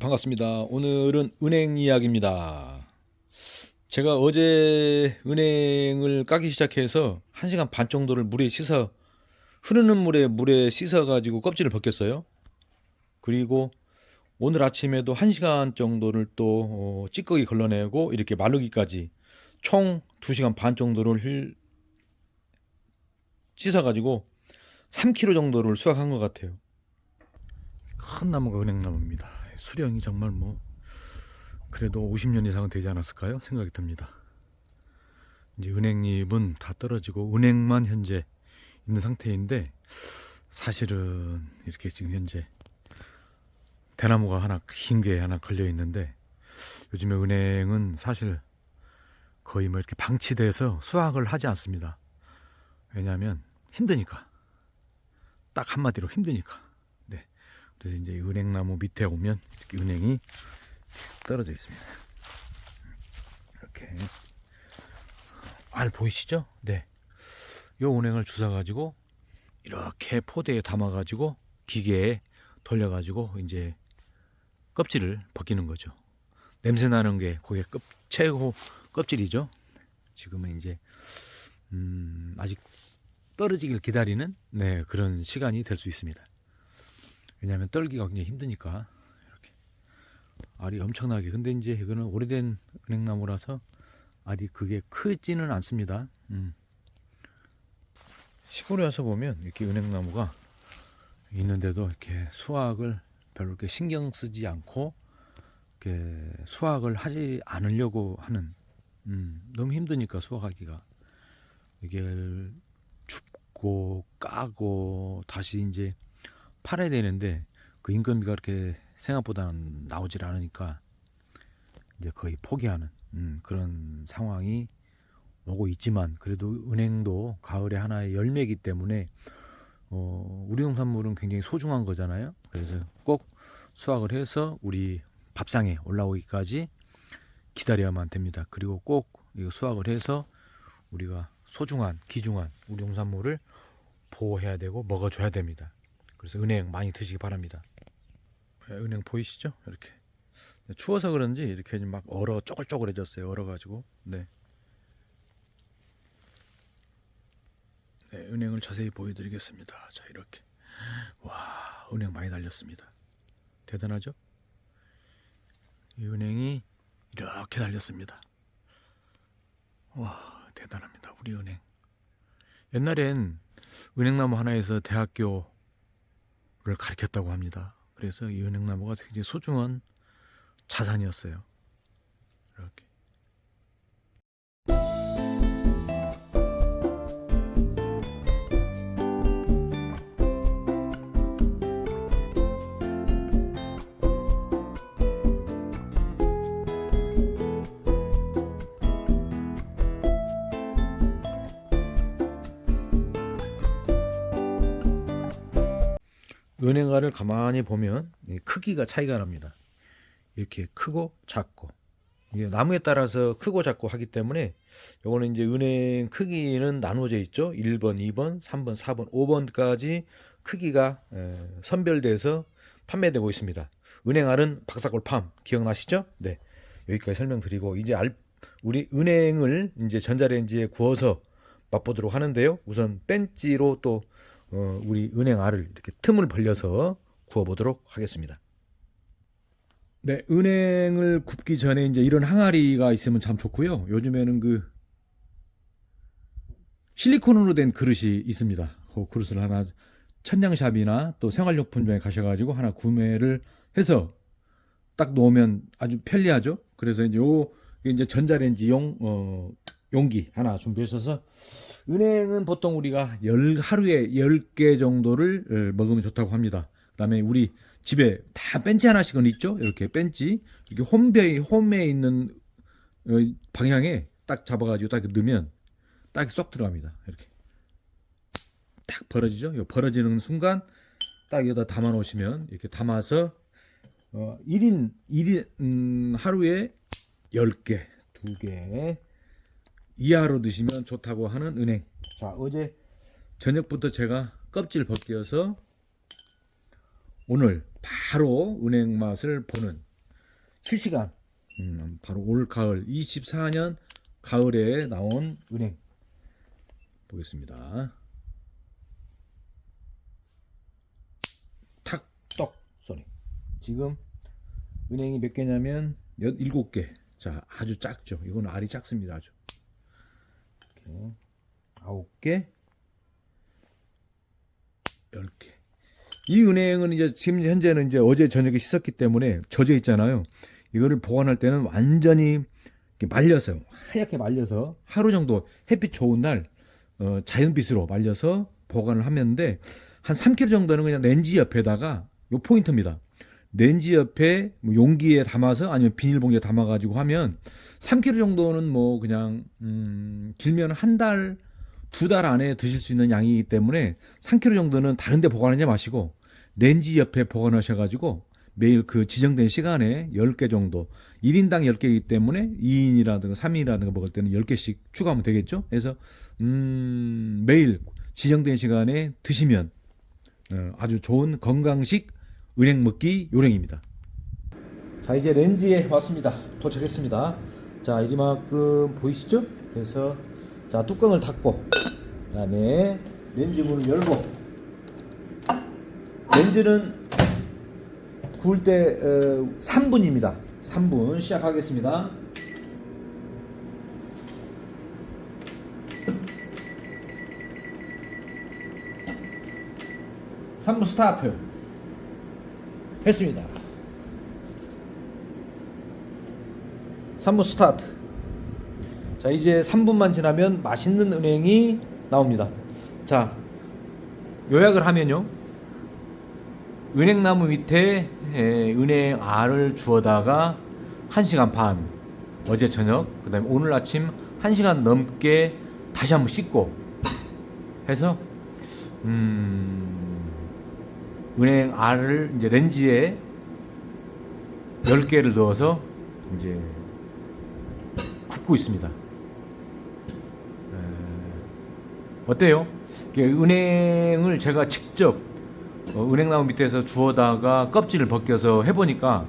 반갑습니다. 오늘은 은행 이야기입니다. 제가 어제 은행을 까기 시작해서 1시간 반 정도를 물에 씻어 흐르는 물에 물에 씻어 가지고 껍질을 벗겼어요. 그리고 오늘 아침에도 1시간 정도를 또 어, 찌꺼기 걸러내고 이렇게 마르기까지 총 2시간 반 정도를 흘- 씻어 가지고 3kg 정도를 수확한 것 같아요. 큰 나무가 은행나무입니다. 수령이 정말 뭐 그래도 50년 이상은 되지 않았을까요? 생각이 듭니다. 이제 은행잎은 다 떨어지고 은행만 현재 있는 상태인데 사실은 이렇게 지금 현재 대나무가 하나 긴 게 하나 걸려 있는데 요즘에 은행은 사실 거의 뭐 이렇게 방치돼서 수확을 하지 않습니다. 왜냐하면 힘드니까 딱 한마디로 힘드니까. 네. 그래서 이제 은행나무 밑에 오면 이렇게 은행이 떨어져 있습니다. 이렇게 알 보이시죠? 네. 요 은행을 주워 가지고 이렇게 포대에 담아 가지고 기계에 돌려 가지고 이제 껍질을 벗기는 거죠. 냄새 나는 게 그게 껍 최고 껍질이죠. 지금은 이제 음, 아직 떨어지길 기다리는 네, 그런 시간이 될 수 있습니다. 왜냐하면 떨기가 굉장히 힘드니까 이렇게 알이 엄청나게 근데 이제 이거는 오래된 은행나무라서 알이 그게 크지는 않습니다. 음. 시골에 와서 보면 이렇게 은행나무가 있는데도 이렇게 수확을 별로 이렇게 신경 쓰지 않고 이렇게 수확을 하지 않으려고 하는 음, 너무 힘드니까 수확하기가 이게 줍고 까고 다시 이제 팔아야 되는데 그 인건비가 그렇게 생각보다는 나오질 않으니까 이제 거의 포기하는 음, 그런 상황이 오고 있지만 그래도 은행도 가을에 하나의 열매이기 때문에 어, 우리 농산물은 굉장히 소중한 거잖아요. 그래서 꼭 수확을 해서 우리 밥상에 올라오기까지 기다려야만 됩니다. 그리고 꼭 이거 수확을 해서 우리가 소중한 귀중한 우리 농산물을 보호해야 되고 먹어줘야 됩니다. 그래서 은행 많이 드시기 바랍니다. 네, 은행 보이시죠? 이렇게 추워서 그런지 이렇게 막 얼어 쪼글쪼글해졌어요. 얼어가지고 네. 네, 은행을 자세히 보여드리겠습니다. 자 이렇게 와 은행 많이 달렸습니다. 대단하죠? 이 은행이 이렇게 달렸습니다. 와 대단합니다. 우리 은행. 옛날엔 은행나무 하나에서 대학교를 가르쳤다고 합니다. 그래서 이 은행나무가 굉장히 소중한 자산이었어요. 은행알을 가만히 보면 이 크기가 차이가 납니다. 이렇게 크고 작고 나무에 따라서 크고 작고 하기 때문에 요거는 이제 은행 크기는 나누어져 있죠. 1번, 2번, 3번, 4번, 5번까지 크기가 에, 선별돼서 판매되고 있습니다. 은행알은 박사골팜 기억나시죠? 네. 여기까지 설명드리고 이제 알 우리 은행을 이제 전자레인지에 구워서 맛보도록 하는데요. 우선 벤찌로 또 어, 우리 은행 알을 이렇게 틈을 벌려서 구워보도록 하겠습니다. 네, 은행을 굽기 전에 이제 이런 항아리가 있으면 참 좋고요. 요즘에는 그 실리콘으로 된 그릇이 있습니다. 그 그릇을 하나 천냥샵이나 또 생활용품점에 가셔가지고 하나 구매를 해서 딱 놓으면 아주 편리하죠. 그래서 이제 요 이제 전자레인지용 어, 용기 하나 준비하셔서 은행은 보통 우리가 열 하루에 10개 정도를 어, 먹으면 좋다고 합니다. 그다음에 우리 집에 다 벤치 하나씩은 있죠. 이렇게 벤치 이렇게 홈베이 홈에 있는 어, 방향에 딱 잡아가지고 딱 넣으면 딱 쏙 들어갑니다. 이렇게 딱 벌어지죠. 요 벌어지는 순간 딱 여기다 담아 놓으시면 이렇게 담아서 어, 1인 1인 음, 하루에 10개, 2개 이하로 드시면 좋다고 하는 은행. 자, 어제 저녁부터 제가 껍질 벗겨서 오늘 바로 은행 맛을 보는 실시간 음, 바로 올 가을 24년 가을에 나온 은행 보겠습니다. 탁떡 소리. 지금 은행이 몇 개냐면 여- 일곱 개. 자, 아주 작죠. 이거는 알이 작습니다. 아주. 아홉 개, 열 개. 이 은행은 이제 지금 현재는 이제 어제 저녁에 씻었기 때문에 젖어 있잖아요. 이거를 보관할 때는 완전히 이렇게 말려서요. 하얗게 말려서 하루 정도 햇빛 좋은 날 어, 자연빛으로 말려서 보관을 하면데 한 3kg 정도는 그냥 렌즈 옆에다가 요 포인트입니다. 렌즈 옆에 뭐 용기에 담아서 아니면 비닐봉지에 담아가지고 하면 3kg 정도는 뭐 그냥 음, 길면 한 달, 두 달 안에 드실 수 있는 양이기 때문에 3kg 정도는 다른 데 보관하지 마시고 렌즈 옆에 보관하셔가지고 매일 그 지정된 시간에 10개 정도 1인당 10개이기 때문에 2인이라든가 3인이라든가 먹을 때는 10개씩 추가하면 되겠죠. 그래서 음, 매일 지정된 시간에 드시면 어, 아주 좋은 건강식 은행 먹기 요령입니다. 자 이제 렌즈에 왔습니다. 도착했습니다. 자 이만큼 보이시죠? 그래서 자 뚜껑을 닫고 그다음에 렌즈 문을 열고 렌즈는 구울 때 어, 3분입니다. 3분 시작하겠습니다. 삼분 스타트 했습니다. 3분 스타트. 자, 이제 3분만 지나면 맛있는 은행이 나옵니다. 자, 요약을 하면요. 은행나무 밑에 에, 은행 알을 주워다가 1시간 반 어제 저녁 그다음에 오늘 아침 1시간 넘게 다시 한번 씻고 해서 음 은행 알을 이제 렌즈에 10개를 넣어서 이제 굽고 있습니다. 에, 어때요? 은행을 제가 직접 어, 은행나무 밑에서 주워다가 껍질을 벗겨서 해보니까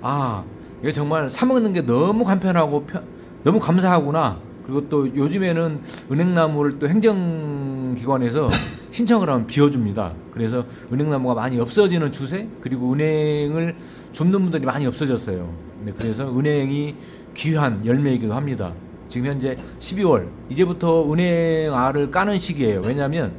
아 이게 정말 사 먹는 게 너무 간편하고 편- 너무 감사하구나 그리고 또 요즘에는 은행나무를 또 행정기관에서 신청을 하면 비워줍니다. 그래서 은행나무가 많이 없어지는 추세 그리고 은행을 줍는 분들이 많이 없어졌어요. 네, 그래서 은행이 귀한 열매이기도 합니다. 지금 현재 12월 이제부터 은행 알을 까는 시기예요. 왜냐하면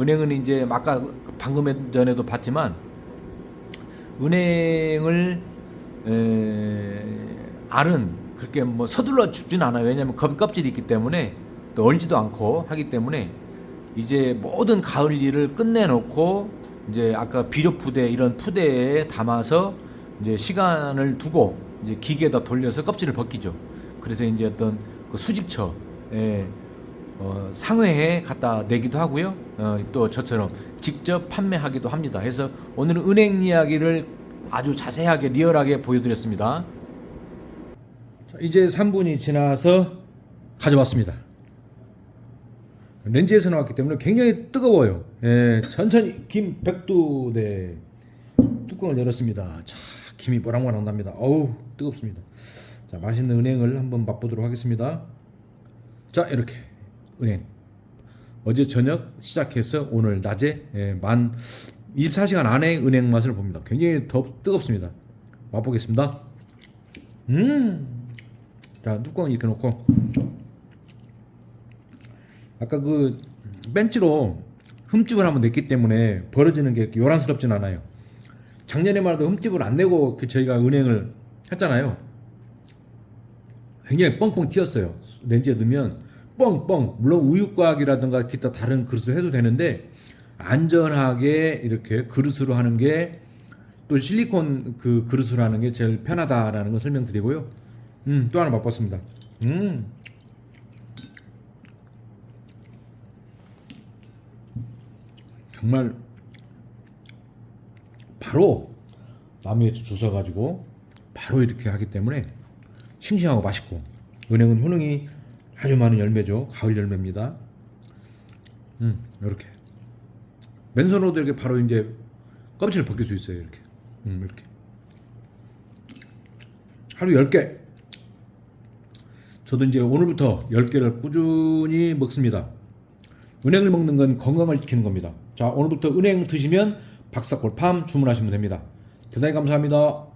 은행은 이제 아까 방금 전에도 봤지만 은행을 에, 알은 그렇게 뭐 서둘러 줍진 않아요. 왜냐하면 껍- 껍질이 있기 때문에 또 얼지도 않고 하기 때문에 이제 모든 가을 일을 끝내놓고 이제 아까 비료 푸대 이런 푸대에 담아서 이제 시간을 두고 이제 기계에다 돌려서 껍질을 벗기죠. 그래서 이제 어떤 그 수집처에 어, 상회에 갖다 내기도 하고요. 어, 또 저처럼 직접 판매하기도 합니다. 그래서 오늘은 은행 이야기를 아주 자세하게 리얼하게 보여드렸습니다. 자, 이제 3분이 지나서 가져왔습니다. 렌즈에서 나왔기 때문에 굉장히 뜨거워요. 예, 천천히 김 백두대 뚜껑을 열었습니다. 자, 김이 모락모락 납니다. 어우, 뜨겁습니다. 자, 맛있는 은행을 한번 맛보도록 하겠습니다. 자, 이렇게 은행 어제 저녁 시작해서 오늘 낮에 예, 만 24시간 안에 은행 맛을 봅니다. 굉장히 더 뜨겁습니다. 맛보겠습니다. 음, 자 뚜껑 이렇게 놓고 아까 그 벤치로 흠집을 한번 냈기 때문에 벌어지는 게 요란스럽진 않아요. 작년에만 해도 흠집을 안 내고 그 저희가 은행을 했잖아요. 굉장히 뻥뻥 튀었어요. 렌즈에 넣으면 뻥뻥. 물론 우유곽이라든가 기타 다른 그릇으로 해도 되는데 안전하게 이렇게 그릇으로 하는 게 또 실리콘 그 그릇으로 하는 게 제일 편하다라는 걸 설명드리고요. 음, 또 하나 맛봤습니다. 음. 정말 바로 나무에 주워가지고 바로 이렇게 하기 때문에 싱싱하고 맛있고 은행은 효능이 아주 많은 열매죠. 가을 열매입니다. 음, 이렇게 맨손으로도 이렇게 바로 이제 껍질을 벗길 수 있어요. 이렇게, 음, 이렇게 하루 10개. 저도 이제 오늘부터 10개를 꾸준히 먹습니다. 은행을 먹는 건 건강을 지키는 겁니다. 자, 오늘부터 은행 드시면 박사골팜 주문하시면 됩니다. 대단히 감사합니다.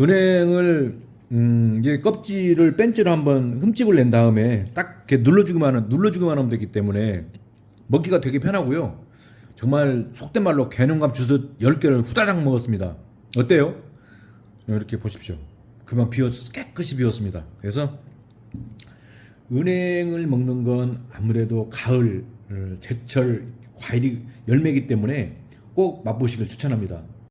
은행을 음, 이제 껍질을 뺀지로 한번 흠집을 낸 다음에 딱 이렇게 눌러주기만 하면 눌러주기만 하면 되기 때문에 먹기가 되게 편하고요. 정말 속된 말로 개눈감 주듯 10개를 후다닥 먹었습니다. 어때요? 이렇게 보십시오. 그만 비었 깨끗이 비었습니다. 그래서 은행을 먹는 건 아무래도 가을 어, 제철 과일이 열매이기 때문에 꼭 맛보시길 추천합니다.